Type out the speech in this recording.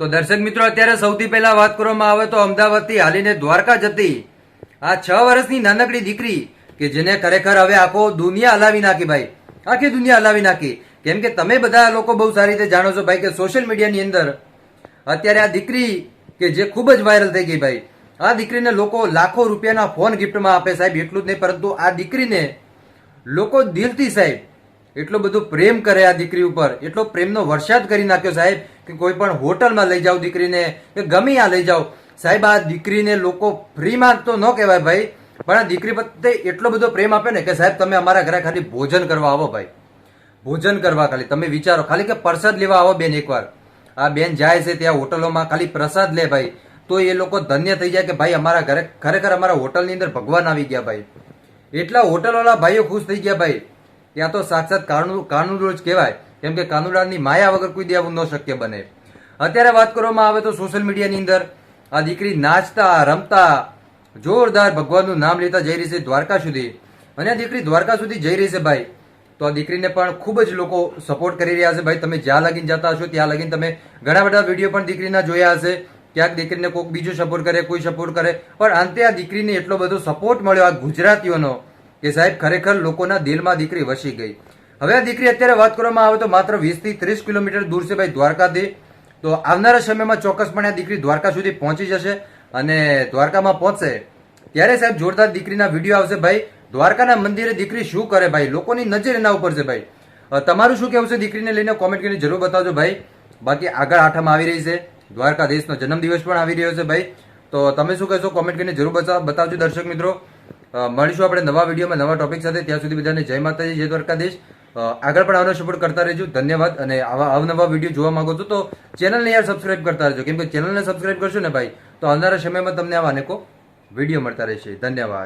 તો દર્શક મિત્રો, અત્યારે સૌથી પહેલા વાત કરવામાં આવે તો અમદાવાદથી હાલીને દ્વારકા જતી આ છ વર્ષની નાનકડી દીકરી કે જેને ખરેખર હવે આખો દુનિયા હલાવી નાખી ભાઈ, આખી દુનિયા હલાવી નાખી. કેમ કે તમે બધા લોકો બહુ સારી રીતે જાણો છો ભાઈ કે સોશિયલ મીડિયાની અંદર અત્યારે આ દીકરી કે જે ખૂબ જ વાયરલ થઈ ગઈ ભાઈ, આ દીકરીને લોકો લાખો રૂપિયાના ફોન ગિફ્ટમાં આપે સાહેબ, એટલું જ નહીં, પરંતુ આ દીકરીને લોકો દિલથી સાહેબ, એટલો બધો પ્રેમ કરે આ દીકરી ઉપર, એટલો પ્રેમનો વરસાદ કરી નાખ્યો સાહેબ. કે કોઈ પણ હોટલમાં લઈ જાઓ દીકરીને, કે ગમે આ લઈ જાઓ. સાહેબ, આ દીકરીને લોકો ફ્રીમાં તો ન કહેવાય ભાઈ, પણ આ દીકરી પ્રત્યે એટલો બધો પ્રેમ આપે ને કે સાહેબ, તમે અમારા ઘરે ખાલી ભોજન કરવા આવો ભાઈ. ભોજન કરવા ખાલી. તમે વિચારો, ખાલી કે પ્રસાદ લેવા આવો બેન એકવાર. આ બેન જાય છે ત્યાં હોટલોમાં, ખાલી પ્રસાદ લે ભાઈ. તો એ લોકો ધન્ય થઈ જાય કે ભાઈ, અમારા ઘરે, ખરેખર અમારા હોટલની અંદર ભગવાન આવી ગયા ભાઈ. એટલા હોટલવાળા ભાઈઓ ખુશ થઈ ગયા ભાઈ. ત્યાં તો સાક્ષાત કાનુ કાનુડો રોજ કહેવાય કેમ કે કાનુડાની માયા વગર કોઈ દેવું ન શક્ય બને. અત્યારે વાત કરવામાં આવે તો સોશિયલ મીડિયાની અંદર આ દીકરી નાચતા, રમતા, જોરદાર ભગવાનનું નામ લેતા જઈ રહી છે દ્વારકા સુધી. અને આ દીકરી દ્વારકા સુધી જઈ રહી છે ભાઈ. તો આ દીકરીને પણ ખૂબ જ લોકો સપોર્ટ કરી રહ્યા છે. ભાઈ, તમે જ્યાં લગીને જતા હશો, ત્યાં લગીને તમે ઘણા બધા વીડિયો પણ દીકરીના જોયા હશે. ક્યાંક દીકરીને કોઈક બીજો સપોર્ટ કરે, કોઈ સપોર્ટ કરે. પણ અંતે આ દીકરીને એટલો બધો સપોર્ટ મળ્યો આ ગુજરાતીઓનો કે સાહેબ, ખરેખર લોકોના દિલમાં દીકરી વસી ગઈ. હવે આ દીકરી અત્યારે વાત કરવામાં આવે તો માત્ર વીસથી ત્રીસ કિલોમીટર દૂર છે ભાઈ દ્વારકાથી. તો આવનારા સમયમાં ચોક્કસપણે આ દીકરી દ્વારકા સુધી પહોંચી જશે અને દ્વારકામાં પહોંચશે. ત્યારે સાહેબ જોરદાર દીકરીના વીડિયો આવશે ભાઈ. દ્વારકાના મંદિરે દીકરી શું કરે ભાઈ? લોકોની નજર એના ઉપર છે ભાઈ. તમારું શું કેવું છે દીકરીને લઈને કોમેન્ટ કરીને જરૂર બતાવજો ભાઈ. બાકી આગળ આઠામાં આવી રહી છે. દ્વારકા દેશનો જન્મદિવસ પણ આવી રહ્યો છે ભાઈ. તો તમે શું કહેશો? કોમેન્ટ કરીને જરૂર બતા- બતાવજો દર્શક મિત્રો. મળીશું આપણે નવા વિડીયોમાં નવા ટોપિક સાથે. ત્યાં સુધી બધાને જય માતાજી, જય દ્વારકાધીશ. આગળ પણ આવનો સપોર્ટ કરતા રહેજો. ધન્યવાદ. અને આવા અવનવા વીડિયો જોવા માંગો છો તો ચેનલને યાર સબસ્ક્રાઇબ કરતા રહેજો. કેમ કે ચેનલને સબસ્ક્રાઇબ કરશો ને ભાઈ, તો આવનારા સમયમાં તમને આવા અનેકો વીડિયો મળતા રહેશે. ધન્યવાદ.